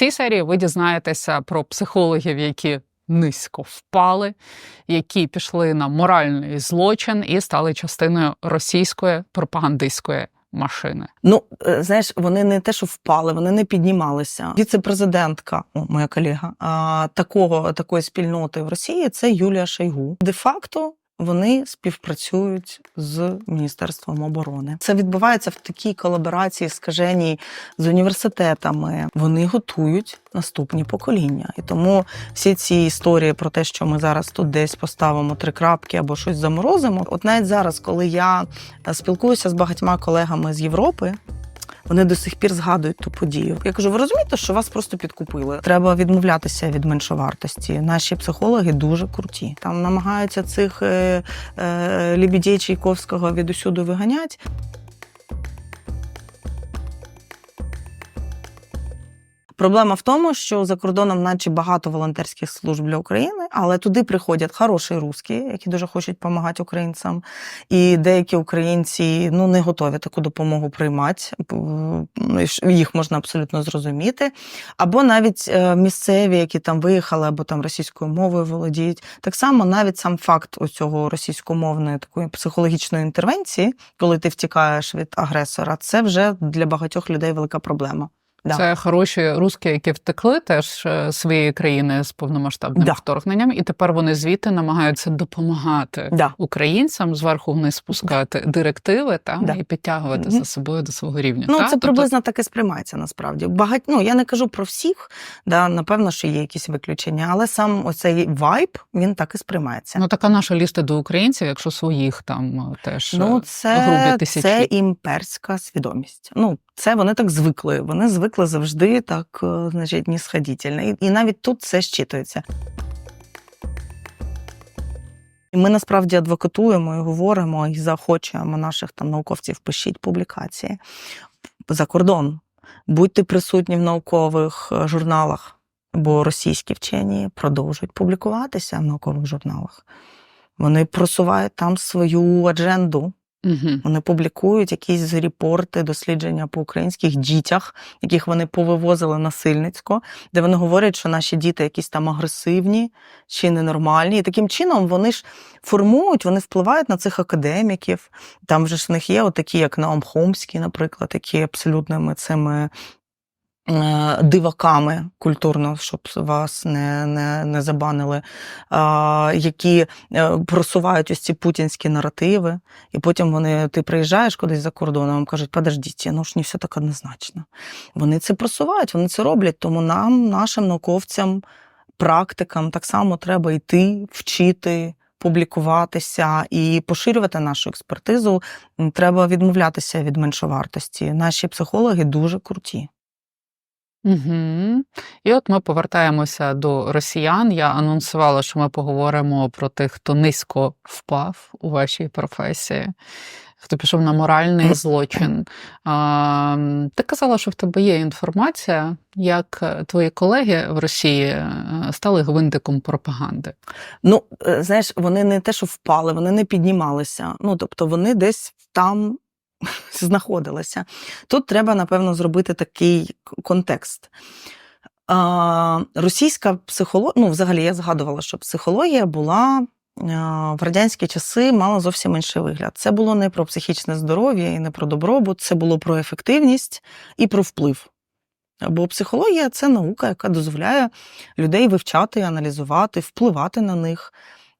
цій серії ви дізнаєтеся про психологів, які низько впали, які пішли на моральний злочин і стали частиною російської пропагандистської машини. Ну, е, знаєш, вони не те, що впали, вони не піднімалися. Віце-президентка, моя колега, такого, такої спільноти в Росії це Юлія Шойгу. Де-факто вони співпрацюють з Міністерством оборони. Це відбувається в такій колаборації скаженій з університетами. Вони готують наступні покоління. І тому всі ці історії про те, що ми зараз тут десь поставимо три крапки або щось заморозимо. От навіть зараз, коли я е, спілкуюся з багатьма колегами з Європи. Вони до сих пір згадують ту подію. Я кажу, ви розумієте, що вас просто підкупили? Треба відмовлятися від меншовартості. Наші психологи дуже круті. Там намагаються цих е, е, лібідей Чайковського від усюди виганять. Проблема в тому, що за кордоном, наче багато волонтерських служб для України, але туди приходять хороші русські, які дуже хочуть допомагати українцям. І деякі українці ну не готові таку допомогу приймати. Їх можна абсолютно зрозуміти. Або навіть е, місцеві, які там виїхали, або там російською мовою володіють. Так само навіть сам факт оцього російськомовної такої психологічної інтервенції, коли ти втікаєш від агресора, це вже для багатьох людей велика проблема. Да. Це хороші русські, які втекли теж своєї країни з повномасштабним Да. вторгненням, і тепер вони звідти намагаються допомагати Да. українцям зверху вниз спускати директиви та Да. і підтягувати Мгм. за собою до свого рівня. Ну, та? це Тобто приблизно так і сприймається насправді. Багать... Ну, я не кажу про всіх, да, напевно, що є якісь виключення, але сам оцей вайб, він так і сприймається. Ну, така наша ліста до українців, якщо своїх там е, теж Ну, е, це, грубі тисячі. це імперська свідомість. Ну, це вони так звикли. Вони звикли завжди так, е, значить, нісходітельно. І, і навіть тут це щитується. І ми насправді адвокатуємо і говоримо і заохочуємо наших там науковців пишіть публікації за кордон. Будьте присутні в наукових е, журналах, бо російські вчені продовжують публікуватися в наукових журналах. Вони просувають там свою адженду. Угу. Вони публікують якісь репорти, дослідження по українських дітях, яких вони повивозили насильницько, де вони говорять, що наші діти якісь там агресивні чи ненормальні. І таким чином вони ж формують, вони впливають на цих академіків. Там вже ж в них є отакі, як Наум Хомський, наприклад, які абсолютними цими. Е, Диваками культурно, щоб вас не, не, не забанили, які е, просувають ось ці путінські наративи, і потім вони, ти приїжджаєш кудись за кордоном, вам кажуть, подождіть, ну ж не все так однозначно. Вони це просувають, вони це роблять, тому нам, нашим науковцям, практикам так само треба йти, вчити, публікуватися і поширювати нашу експертизу. Треба відмовлятися від меншовартості. Наші психологи дуже круті. Угу. І от ми повертаємося до росіян. Я анонсувала, що ми поговоримо про тих, хто низько впав у вашій професії, хто пішов на моральний злочин. А, ти казала, що в тебе є інформація, як е, твої колеги в Росії е, стали гвинтиком пропаганди. Ну, е, знаєш, вони не те, що впали, вони не піднімалися. Ну, тобто вони десь там знаходилися. Тут треба, напевно, зробити такий контекст. Російська психологія, ну, взагалі, я згадувала, що психологія була. В радянські часи мала зовсім інший вигляд. Це було не про психічне здоров'я і не про добробут, це було про ефективність і про вплив. Бо психологія це наука, яка дозволяє людей вивчати, аналізувати, впливати на них,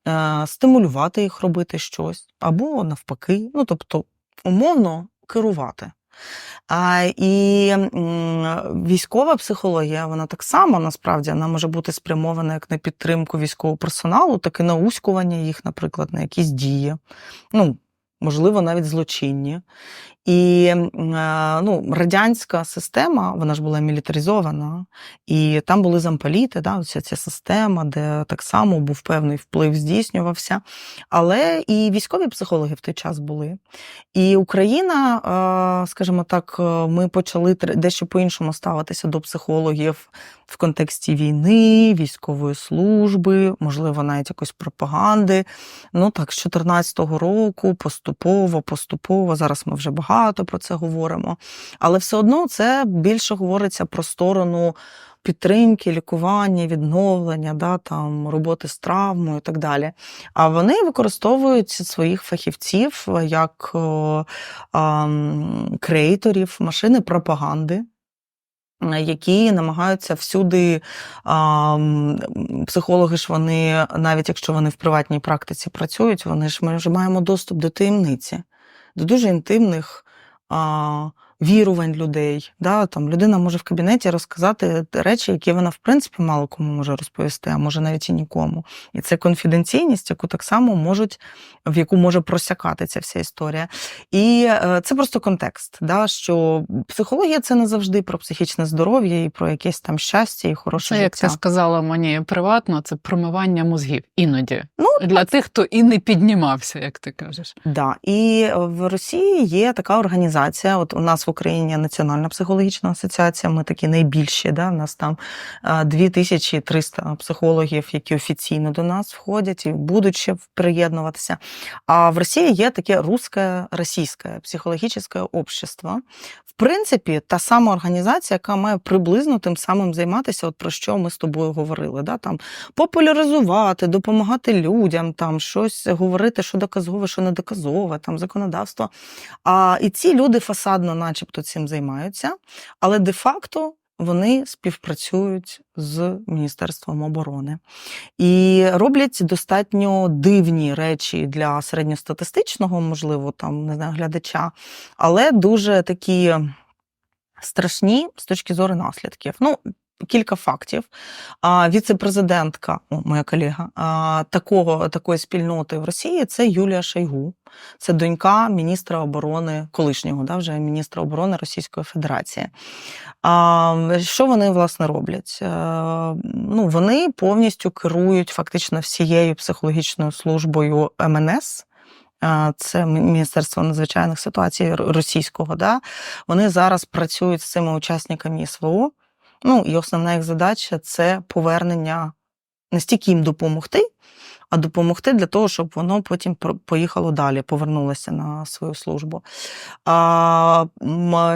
е, стимулювати їх робити щось, або навпаки, ну тобто умовно керувати. А, і військова психологія, вона так само насправді вона може бути спрямована як на підтримку військового персоналу, так і на ускування їх, наприклад, на якісь дії. Ну, можливо, навіть злочинні. І ну, радянська система, вона ж була мілітаризована, і там були замполіти, да, оця ця система, де так само був певний вплив здійснювався. Але і військові психологи в той час були. І Україна, скажімо так, е, ми почали дещо по-іншому ставитися до психологів в контексті війни, військової служби, можливо, навіть якоїсь пропаганди. Ну так, з 2014 року поступово, поступово, зараз ми вже багато багато про це говоримо. Але все одно це більше говориться про сторону підтримки, лікування, відновлення, да, там, роботи з травмою і так далі. А вони використовують своїх фахівців як о, а, креаторів машини пропаганди. Які намагаються всюди, а, психологи ж вони, навіть якщо вони в приватній практиці працюють, вони ж ми вже маємо доступ до таємниці, до дуже інтимних вірувань людей. Да? Там людина може в кабінеті розказати речі, які вона в принципі мало кому може розповісти, а може навіть і нікому. І це конфіденційність, яку так само можуть, в яку може просякати ця вся історія. І е, це просто контекст, да? що психологія це не завжди про психічне здоров'я і про якесь там щастя і хороше Це, як ти сказала мені приватно, це промивання мозгів іноді. Ну, Для тих, хто і не піднімався, як ти кажеш. Да, і в Росії є така організація. От у нас Україні Національна психологічна асоціація. Ми такі найбільші. Да? У нас там е, 2300 психологів, які офіційно до нас входять і будуть ще приєднуватися. А в Росії є таке русське російське психологічне общество. В принципі, та сама організація, яка має приблизно тим самим займатися, от про що ми з тобою говорили. Да? Там популяризувати, допомагати людям, там щось говорити, що доказове, що не доказове, там законодавство. А і ці люди фасадно, начебто, цим займаються, але де-факто. Вони співпрацюють з Міністерством оборони і роблять достатньо дивні речі для середньостатистичного, можливо, там не знаю, глядача, але дуже такі страшні з точки зору наслідків. Ну, кілька фактів. А, Віце-президентка, моя колега, а, такого, такої спільноти в Росії це Юлія Шойгу. Це донька міністра оборони, колишнього, да, вже міністра оборони Російської Федерації. А, що вони власне роблять? Е, ну, вони повністю керують фактично всією психологічною службою МНС. Е, Це Міністерство надзвичайних ситуацій російського. Да? Вони зараз працюють з цими учасниками СВО. Ну і основна їх задача це повернення не стільки їм допомогти, а допомогти для того, щоб воно потім поїхало далі, повернулося на свою службу. А,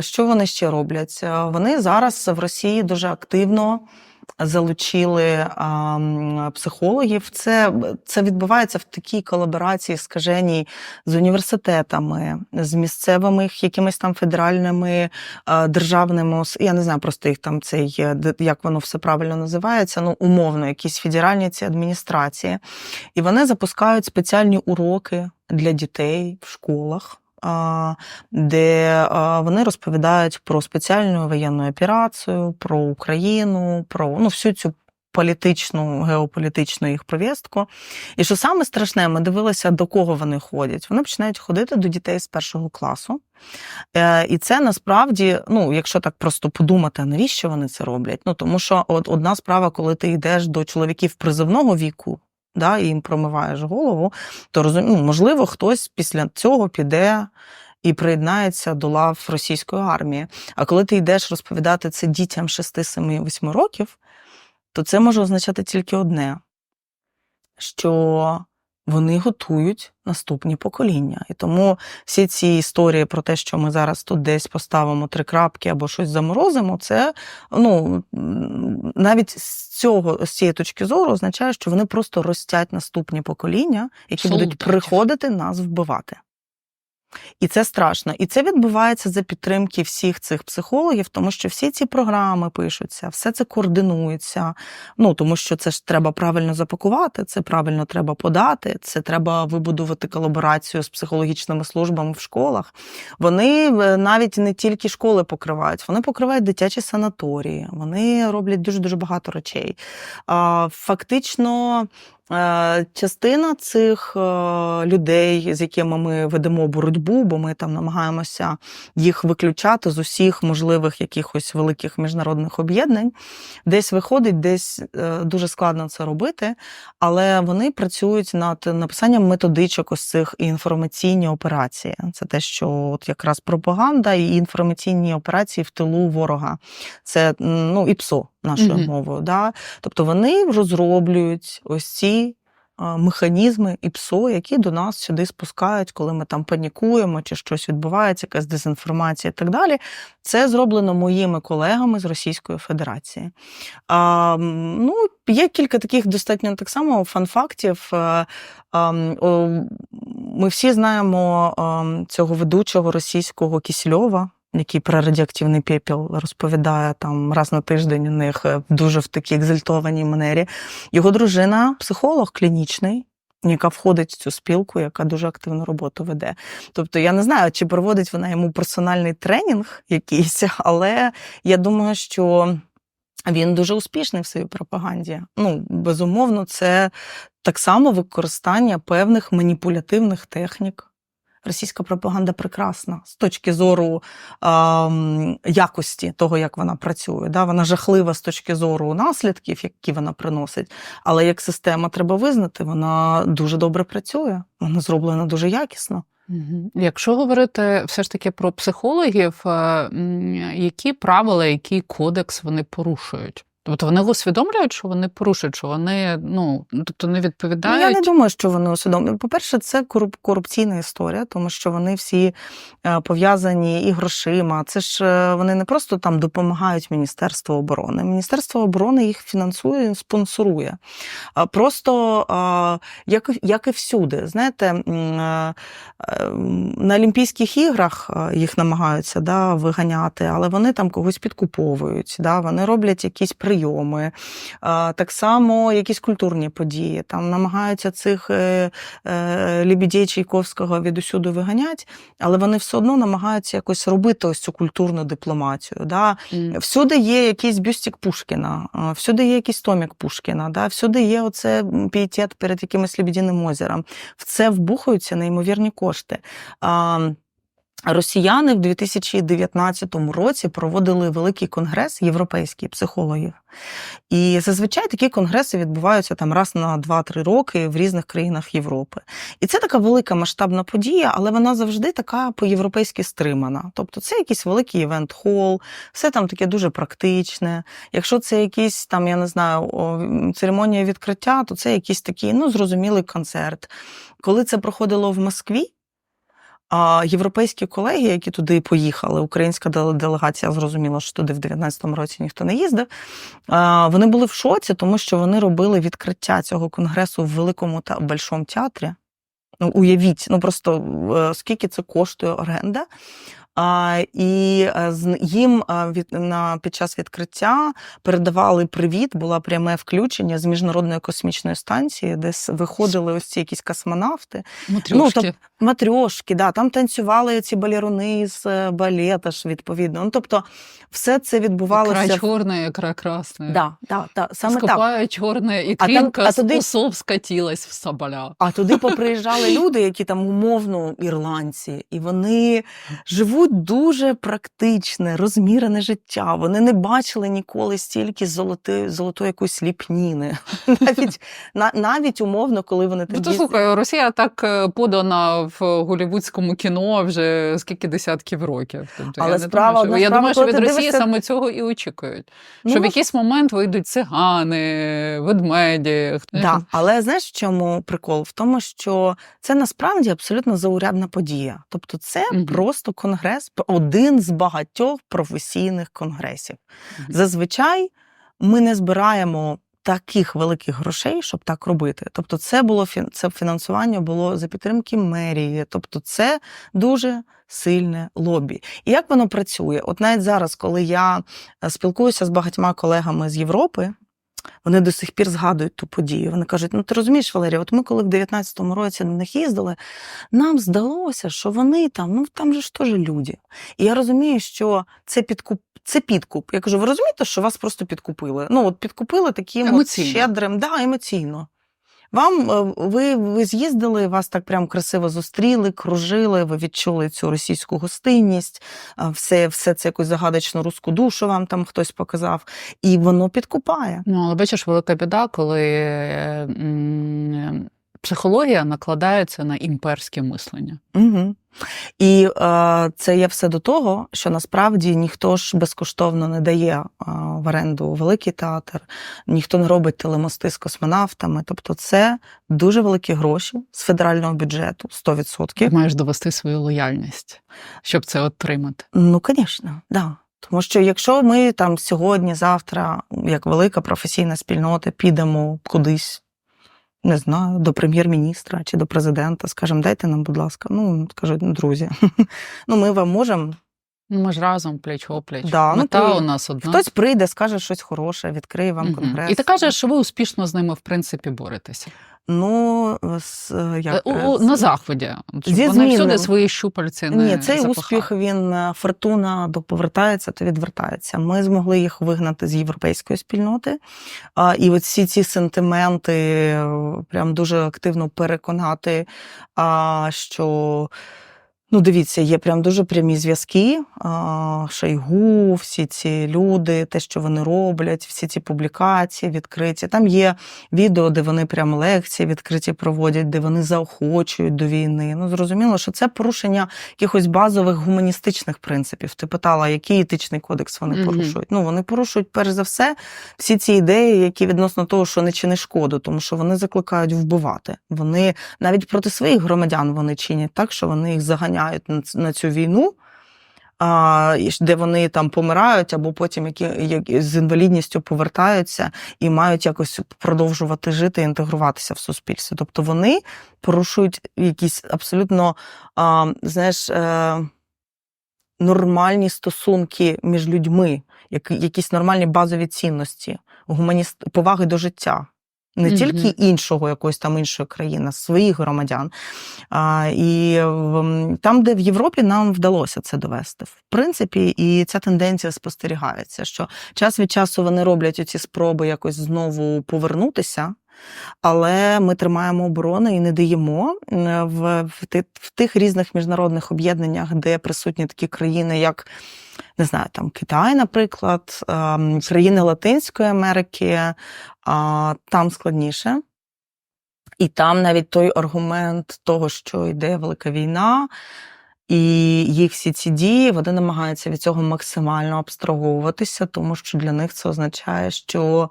що вони ще роблять? Вони зараз в Росії дуже активно залучили а, психологів. Це, це відбувається в такій колаборації скаженій з університетами, з місцевими якимись там федеральними е, державними, я не знаю просто їх там цей, е, як воно все правильно називається, ну умовно, якісь федеральні ці адміністрації. І вони запускають спеціальні уроки для дітей в школах. Де вони розповідають про спеціальну воєнну операцію, про Україну, про ну, всю цю політичну, геополітичну їх повістку. І що саме страшне, ми дивилися, до кого вони ходять. Вони починають ходити до дітей з першого класу. Е, І це насправді, ну, якщо так просто подумати, навіщо вони це роблять? Ну, тому що от одна справа, коли ти йдеш до чоловіків призовного віку, да, і їм промиваєш голову, то розум... ну, можливо, хтось після цього піде. І приєднається до лав російської армії. А коли ти йдеш розповідати це дітям 6, 7, 8 років, то це може означати тільки одне: що вони готують наступні покоління. І тому всі ці історії про те, що ми зараз тут десь поставимо три крапки або щось заморозимо, це ну навіть з цього з цієї точки зору означає, що вони просто ростять наступні покоління, які будуть приходити нас вбивати. І це страшно. І це відбувається за підтримки всіх цих психологів, тому що всі ці програми пишуться, все це координується. Ну тому що це ж треба правильно запакувати, це правильно треба подати, це треба вибудувати колаборацію з психологічними службами в школах. Вони е, навіть не тільки школи покривають, вони покривають дитячі санаторії, вони роблять дуже дуже багато речей. Фактично. Е, Частина цих е, людей, з якими ми ведемо боротьбу, бо ми там намагаємося їх виключати з усіх можливих якихось великих міжнародних об'єднань, десь виходить, десь е, дуже складно це робити, але вони працюють над написанням методичок ось цих і інформаційні операції. Це те, що от якраз пропаганда і інформаційні операції в тилу ворога. Це ну, ІПСО нашою Мгм. мовою. Да? Тобто вони розроблюють ось ці механізми і ПСО, які до нас сюди спускають, коли ми там панікуємо чи щось відбувається, якась дезінформація і так далі. Це зроблено моїми колегами з Російської Федерації. А, ну, є кілька таких достатньо так само фан-фактів. Е, о, Ми всі знаємо цього ведучого російського Кісельова, який про радіоактивний пепел розповідає там раз на тиждень у них е, дуже в такій екзальтованій манері. Його дружина психолог клінічний. Яка входить в цю спілку, яка дуже активну роботу веде. Тобто я не знаю, чи проводить вона йому персональний тренінг якийсь, але я думаю, що він дуже успішний в своїй пропаганді. Ну, безумовно, це так само використання певних маніпулятивних технік. Російська пропаганда прекрасна з точки зору ем, якості того, як вона працює. Да? Вона жахлива з точки зору наслідків, які вона приносить. Але як система треба визнати, вона дуже добре працює. Вона зроблена дуже якісно. Якщо говорити все ж таки про психологів, е, які правила, який кодекс вони порушують? Тобто вони усвідомлюють, що вони порушують, що вони ну тобто не Ну, відповідають. я не думаю, що вони усвідомлюють. По-перше, це корупційна історія, тому що вони всі е, пов'язані і грошима. Це ж е, вони не просто там допомагають Міністерству оборони. Міністерство оборони їх фінансує, і спонсорує. Просто як, як і всюди, знаєте, е, на Олімпійських іграх їх намагаються да, виганяти, але вони там когось підкуповують, да, вони роблять якісь прийоми. Так само якісь культурні події. Там намагаються цих е, е, лібідей Чайковського відусюди виганять, але вони все одно намагаються якось робити ось цю культурну дипломатію. Да? Всюди є якийсь бюстик Пушкіна, всюди є якийсь томік Пушкіна, да? всюди є оце пієтет перед якимось Лебедіним озером. В це вбухаються неймовірні кошти. Росіяни в 2019 році проводили великий конгрес європейських психологів. І зазвичай такі конгреси відбуваються там раз на 2-3 роки в різних країнах Європи. І це така велика масштабна подія, але вона завжди така по-європейськи стримана. Тобто це якийсь великий івент-хол, все там таке дуже практичне. Якщо це якийсь там, я не знаю, церемонія відкриття, то це якийсь такий ну, зрозумілий концерт. Коли це проходило в Москві, а європейські колеги, які туди поїхали, українська делегація зрозуміла, що туди в 19-му році ніхто не їздив. Вони були в шоці, тому що вони робили відкриття цього конгресу в великому та большому театрі. Ну, уявіть, ну просто е, скільки це коштує оренда. І е, з- їм е, на, під час відкриття передавали привіт, було пряме включення з міжнародної космічної станції, де виходили ось ці якісь космонавти. Матрьошки. Ну, Матрьошки, да, там танцювали ці балеруни з е, балета ж, відповідно. Ну, тобто, все це відбувалося. чорна, ікра красна. Да, да, да, саме так. Чорне, і А там- крінка а з туди- усов скатилась в соболя. А туди поприїжджали люди, які там умовно ірландці, і вони живуть дуже практичне, розмірене життя. Вони не бачили ніколи стільки золоти, золотої якоїсь ліпніни. Навіть, на, навіть умовно, коли вони Ну, то слухай, Росія так е, подана в голівудському кіно вже скільки десятків років. Тобто, Але я не справа- думаю, що... ну, я справа, думаю, що від Росії дивишся- саме цього і очікують. Ну, що в якийсь момент вийдуть цигани, ведмеді. хто- Да, але знаєш, в чому прикол? В тому, що це насправді абсолютно заурядна подія. Тобто, це Мгм. просто конгрес, один з багатьох професійних конгресів. Зазвичай ми не збираємо таких великих грошей, щоб так робити. Тобто, це було це фінансування було за підтримки мерії. Тобто, це дуже сильне лобі. І як воно працює? От навіть зараз, коли я е, спілкуюся з багатьма колегами з Європи. Вони до сих пір згадують ту подію. Вони кажуть: ну ти розумієш, Валерія, от ми коли в 19-му році на них їздили, нам здалося, що вони там, ну там же ж теж люди. І я розумію, що це підкуп. Це підкуп. Я кажу, ви розумієте, що вас просто підкупили? Ну, от підкупили таким от щедрим, да, емоційно. Вам е, ви, ви з'їздили, вас так прям красиво зустріли, кружили, ви відчули цю російську гостинність, все, все це якусь загадочну русську душу вам там хтось показав, і воно підкупає. Ну, але бачиш, велика біда, коли е, психологія накладається на імперське мислення. Угу. І е, це є все до того, що насправді ніхто ж безкоштовно не дає е, в оренду великий театр, ніхто не робить телемости з космонавтами. Тобто, це дуже великі гроші з федерального бюджету, 100%. Ти маєш довести свою лояльність, щоб це отримати. Ну, звісно, да. Тому що якщо ми там сьогодні, завтра, як велика професійна спільнота, підемо кудись, не знаю, до прем'єр-міністра чи до президента, скажемо, дайте нам, будь ласка, ну скажуть, друзі, ну ми вам можемо. Ну, ми ж разом пліч опліч. Да, ну, Мета ти- у нас одна. Хтось прийде, скаже щось хороше, відкриє вам Мгм. конгрес. І ти кажеш, що ви успішно з ними в принципі боретеся. ну з, як, Е, у- е, у- на заході. Щоб зі вони всюди свої щупальці не Ні, цей запахали. успіх він е, фортуна то повертається, то відвертається. Ми змогли їх вигнати з європейської спільноти. А, і от всі ці сентименти прям дуже активно переконати, а, що. Ну, дивіться, є прям дуже прямі зв'язки. А, Шойгу, всі ці люди, те, що вони роблять, всі ці публікації відкриті. Там є відео, де вони прям лекції відкриті проводять, де вони заохочують до війни. Ну, зрозуміло, що це порушення якихось базових гуманістичних принципів. Ти питала, який етичний кодекс вони Мгм. порушують. Ну, вони порушують, перш за все, всі ці ідеї, які відносно того, що не чини шкоду, тому що вони закликають вбивати. Вони навіть проти своїх громадян вони чинять так, що вони їх заганяють на на цю війну. Де вони там помирають, або потім які, які з інвалідністю повертаються і мають якось продовжувати жити і інтегруватися в суспільство. Тобто вони порушують якісь абсолютно, знаєш, е, нормальні стосунки між людьми, які, якісь нормальні базові цінності, гуманіст, поваги до життя. Не Мгм. тільки іншого якоїсь там іншої країни, а своїх громадян. А, і там, де в Європі нам вдалося це довести, в принципі, і ця тенденція спостерігається, що час від часу вони роблять оці спроби якось знову повернутися. Але ми тримаємо оборону і не даємо в, в, в тих різних міжнародних об'єднаннях, де присутні такі країни, як не знаю, там Китай, наприклад, ем, країни Латинської Америки, там складніше. І там навіть той аргумент того, що йде велика війна, і їх всі ці дії, вони намагаються від цього максимально абстраговуватися, тому що для них це означає, що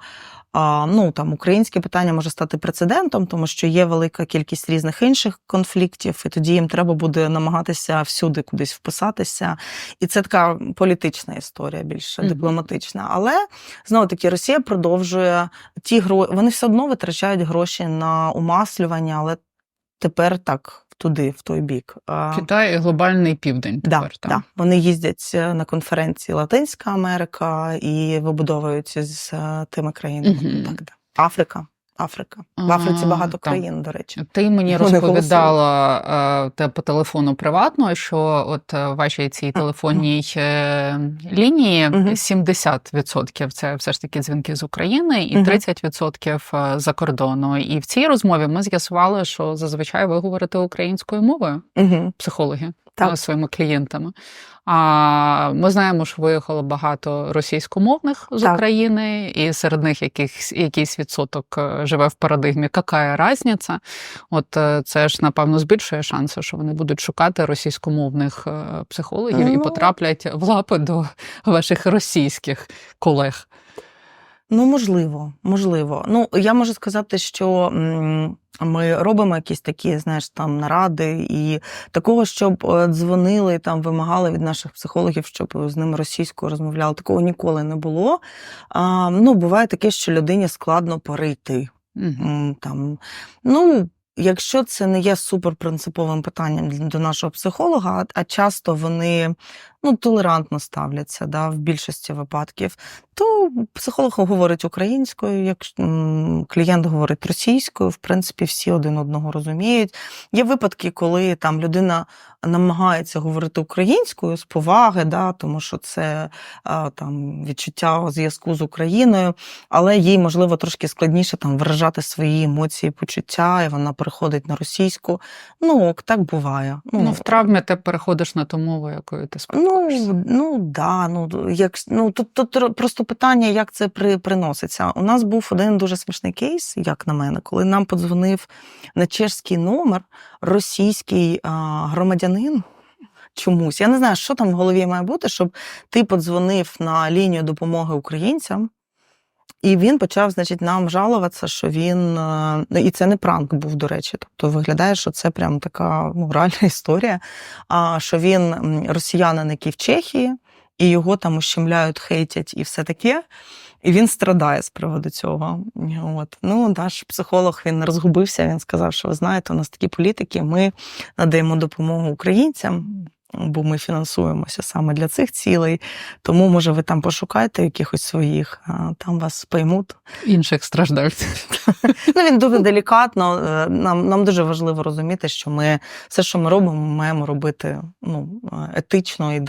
а, ну, там, українське питання може стати прецедентом, тому що є велика кількість різних інших конфліктів, і тоді їм треба буде намагатися всюди кудись вписатися. І це така політична історія, більше Мгм. дипломатична. Але знову таки Росія продовжує ті гроші, вони все одно витрачають гроші на умаслювання, але тепер так туди, в той бік. Китай і глобальний південь Да, тепер там. да. Вони їздять е, на конференції Латинська Америка і вибудовуються з е, тими країнами. Угу. Так, да. Африка. Африка. В Африці А, багато так. країн, до речі. Ти мені Вони розповідала е, те по телефону приватно, що от е, вашій цій телефонній е, лінії Мгм. 70% це все ж таки дзвінки з України, і Мгм. 30% е, за кордону. І в цій розмові ми з'ясували, що зазвичай ви говорите українською мовою, психологи Так. своїми клієнтами. А ми знаємо, що виїхало багато російськомовних з Так. України, і серед них якийсь, якийсь відсоток е, живе в парадигмі «какая разниця?». От е, це ж напевно збільшує шанси, що вони будуть шукати російськомовних е, психологів і Ну. потраплять в лапи до ваших російських колег. Ну, можливо, можливо. Ну, я можу сказати, що ми робимо якісь такі, знаєш, там наради, і такого, щоб е, дзвонили там, вимагали від наших психологів, щоб з ними російською розмовляли. Такого ніколи не було. А, ну, буває таке, що людині складно перейти. Там, ну, якщо це не є суперпринциповим питанням до нашого психолога, а часто вони ну, толерантно ставляться да, в більшості випадків, то психолог говорить українською, як клієнт говорить російською, в принципі, всі один одного розуміють. Є випадки, коли там людина намагається говорити українською з поваги, да, тому що це там, відчуття зв'язку з Україною, але їй, можливо, трошки складніше там виражати свої емоції, почуття, і вона переходить на російську. Ну, ок, так буває. Ну, в травмі ти переходиш на ту мову, якою ти спілкуєшся. Спілкуєшся? ну да, ну як ну тут, тут просто питання, як це при, приноситься. У нас був один дуже смішний кейс, як на мене, коли нам подзвонив на чешський номер російський а, громадянин. Чомусь я не знаю, що там в голові має бути, щоб ти подзвонив на лінію допомоги українцям, і він почав, значить, нам жалуватися, що він. е, Ну, і це не пранк був, до речі. Тобто виглядає, що це прям така ну, реальна історія. А що він росіянин, який в Чехії, і його там ущемляють, хейтять і все таке. І він страдає з приводу цього. От. Ну, наш психолог він розгубився. Він сказав, що ви знаєте, у нас такі політики, ми надаємо допомогу українцям, бо ми фінансуємося саме для цих цілей. Тому, може, ви там пошукайте якихось своїх, а там вас поймуть. Інших страждальців. Ну, він дуже делікатно. е, Нам, нам дуже важливо розуміти, що ми все, що ми робимо, ми маємо робити ну, етично і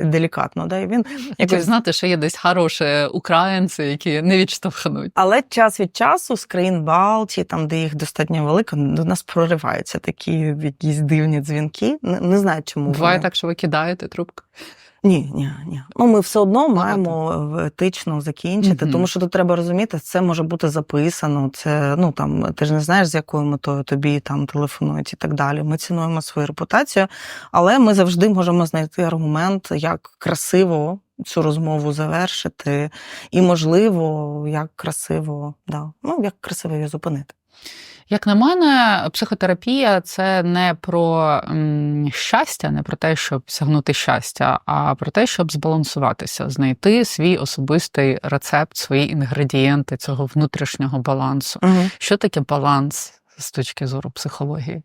делікатно. Да? І він Якось якось... знати, що є десь хороші українці, які не відштовхнуть. Але час від часу з країн Балтії, там, де їх достатньо велико, до нас прориваються такі якісь дивні дзвінки. Не, не знаю, чому. Буває вони. так, що ви кидаєте трубку. Ні, ні, ні. Ну, ми все одно маємо етично закінчити, Мгм. тому що тут треба розуміти, це може бути записано. Це ну там ти ж не знаєш, з якою метою тобі там телефонують і так далі. Ми цінуємо свою репутацію, але ми завжди можемо знайти аргумент, як красиво цю розмову завершити, і можливо, як красиво, да, ну як красиво її зупинити. Як на мене, психотерапія це не про щастя, не про те, щоб сягнути щастя, а про те, щоб збалансуватися, знайти свій особистий рецепт, свої інгредієнти цього внутрішнього балансу. Угу. Що таке баланс з точки зору психології?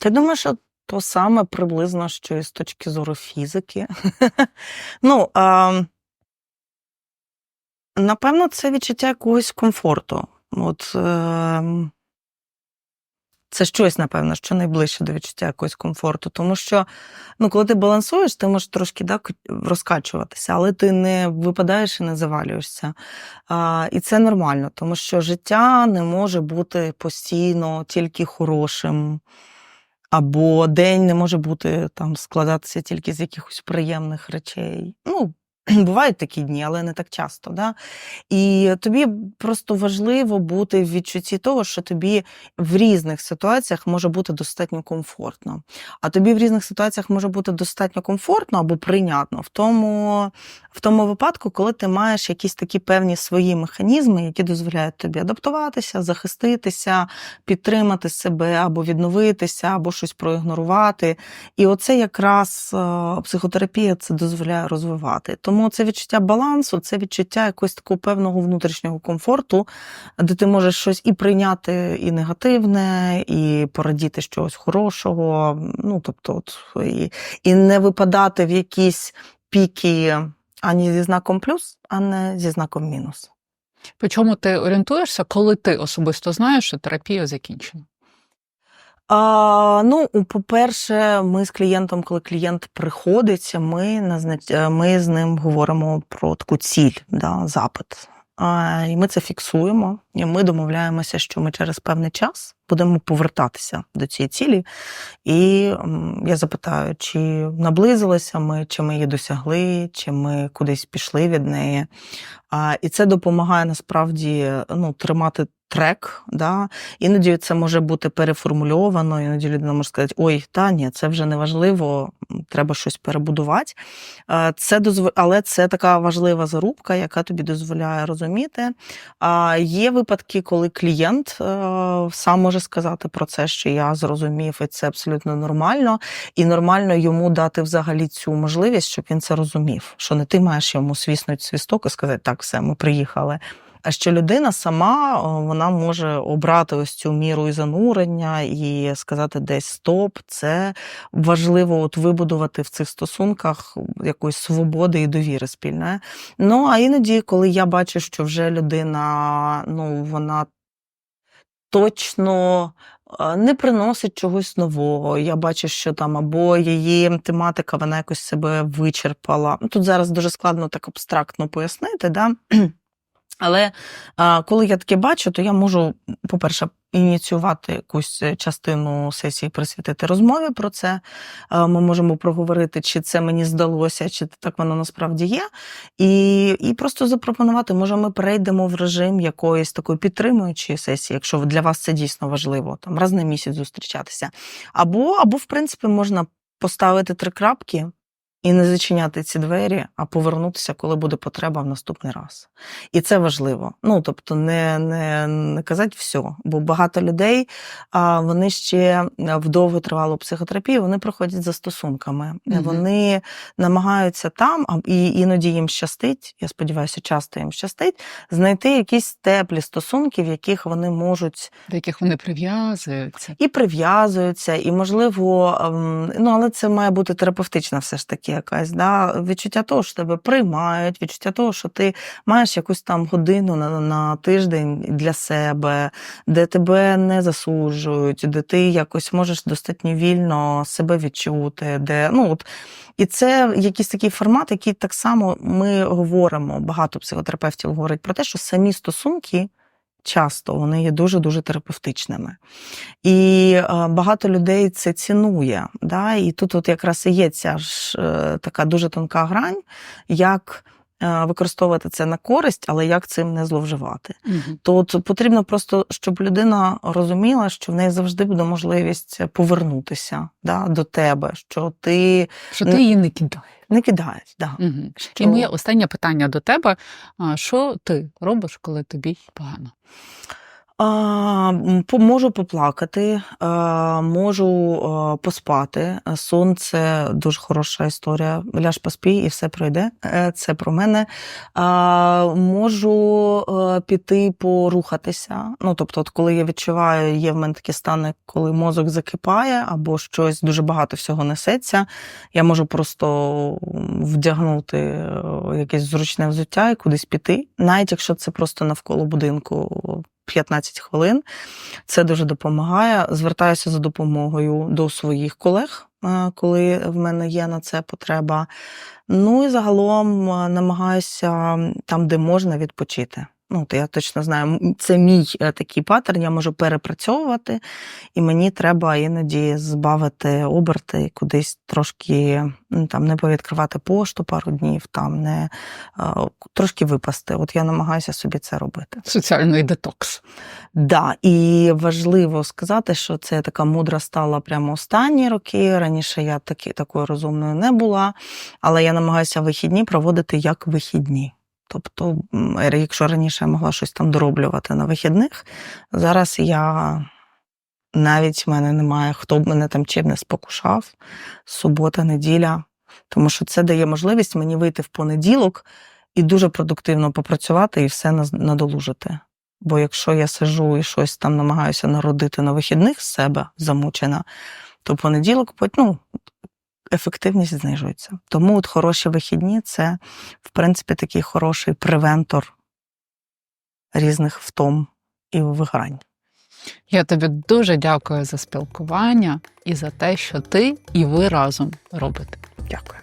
Ти думаєш, що то саме приблизно, що і з точки зору фізики? ну, а, напевно, це відчуття якогось комфорту. От, е, це щось, напевно, що найближче до відчуття якогось комфорту. Тому що, ну, коли ти балансуєш, ти можеш трошки да, розкачуватися, але ти не випадаєш і не завалюєшся. А, і це нормально, тому що життя не може бути постійно тільки хорошим. Або день не може бути там складатися тільки з якихось приємних речей. Ну, бувають такі дні, але не так часто. Да? І тобі просто важливо бути в відчутті того, що тобі в різних ситуаціях може бути достатньо комфортно. А тобі в різних ситуаціях може бути достатньо комфортно або прийнятно в тому, в тому випадку, коли ти маєш якісь такі певні свої механізми, які дозволяють тобі адаптуватися, захиститися, підтримати себе або відновитися, або щось проігнорувати. І оце якраз е, психотерапія це дозволяє розвивати. Тому це відчуття балансу, це відчуття якогось такого певного внутрішнього комфорту, де ти можеш щось і прийняти і негативне, і порадіти щось хорошого. Ну, тобто, от, і, і не випадати в якісь піки ані зі знаком плюс, а не зі знаком мінус. По чому ти орієнтуєшся, коли ти особисто знаєш, що терапія закінчена? А, ну, по-перше, ми з клієнтом, коли клієнт приходить, ми, назнач... ми з ним говоримо про таку ціль, да, запит. А, і ми це фіксуємо, і ми домовляємося, що ми через певний час будемо повертатися до цієї цілі. І я запитаю, чи наблизилися ми, чи ми її досягли, чи ми кудись пішли від неї. А, і це допомагає насправді ну, тримати трек. Да? Іноді це може бути переформульовано, іноді людина може сказати, ой, та ні, це вже не важливо, треба щось перебудувати. Е, Це дозв... Але це така важлива зарубка, яка тобі дозволяє розуміти. Є випадки, коли клієнт е, сам може сказати про це, що я зрозумів, і це абсолютно нормально. І нормально йому дати взагалі цю можливість, щоб він це розумів. Що не ти маєш йому свіснути свісток і сказати, так, все, ми приїхали. А що людина сама вона може обрати ось цю міру і занурення і сказати десь стоп. Це важливо от вибудувати в цих стосунках якоїсь свободи і довіри спільної. Ну а іноді, коли я бачу, що вже людина, ну вона точно. Не приносить чогось нового. Я бачу, що там або її тематика вона якось себе вичерпала. Ну, Тут зараз дуже складно так абстрактно пояснити, да? Але а, коли я таке бачу, то я можу, по-перше, ініціювати якусь е, частину сесії, присвятити розмові про це. Е, Ми можемо проговорити, чи це мені здалося, чи так воно насправді є. І, і просто запропонувати, може, ми перейдемо в режим якоїсь такої підтримуючої сесії, якщо для вас це дійсно важливо, там раз на місяць зустрічатися. Або, або в принципі, можна поставити три крапки і не зачиняти ці двері, а повернутися, коли буде потреба в наступний раз. І це важливо. Ну тобто, не, не, не казати все, бо багато людей а, вони ще в довготривалу психотерапію вони проходять за стосунками. Мгм. Вони намагаються там, і іноді їм щастить. Я сподіваюся, часто їм щастить знайти якісь теплі стосунки, в яких вони можуть до яких вони прив'язуються. і прив'язуються, і можливо, ем, ну але це має бути терапевтична все ж таки якась да? відчуття того, що тебе приймають, відчуття того, що ти маєш якусь там годину на, на тиждень для себе, де тебе не засуджують, де ти якось можеш достатньо вільно себе відчути. Де, ну, от, і це якийсь такий формат, який так само ми говоримо. Багато психотерапевтів говорять про те, що самі стосунки. Часто вони є дуже дуже терапевтичними. І е, багато людей це цінує. Да? І тут от якраз і є ця ж е, така дуже тонка грань, як е, використовувати це на користь, але як цим не зловживати. То от потрібно просто, щоб людина розуміла, що в неї завжди буде можливість повернутися да, до тебе, що ти Що ти її не кидаєш. Не кидаєш. Да. Угу. Що- І моє останнє питання до тебе: що ти робиш, коли тобі погано? А, можу поплакати, а, можу поспати. Сон це дуже хороша історія. Ляж поспій і все пройде. Е, Це про мене. А, можу е, піти порухатися. Ну, тобто, от коли я відчуваю, є в мене такі стани, коли мозок закипає або щось дуже багато всього несеться. Я можу просто вдягнути е, якесь зручне взуття і кудись піти, навіть якщо це просто навколо будинку 15 хвилин. Це дуже допомагає. Звертаюся за допомогою до своїх колег, е, коли в мене є на це потреба. Ну і загалом е, намагаюся там, де можна, відпочити. Ну, то я точно знаю, це мій е, такий паттерн, я можу перепрацьовувати, і мені треба іноді збавити оберти, кудись трошки там не повідкривати пошту пару днів, там не е, трошки випасти. От я намагаюся собі це робити. Соціальний детокс. Да, і важливо сказати, що це така мудра стала прямо останні роки. Раніше я таки, такою розумною не була, але я намагаюся вихідні проводити як вихідні. Тобто, якщо раніше я могла щось там дороблювати на вихідних, зараз я навіть в мене немає, хто б мене там чим не спокушав, субота, неділя, тому що це дає можливість мені вийти в понеділок і дуже продуктивно попрацювати і все надолужити. Бо якщо я сижу і щось там намагаюся народити на вихідних з себе замучена, то понеділок ну, ефективність знижується. Тому от хороші вихідні це, в принципі, такий хороший превентор різних втом і вигрань. Я тобі дуже дякую за спілкування і за те, що ти і ви разом робите. Дякую.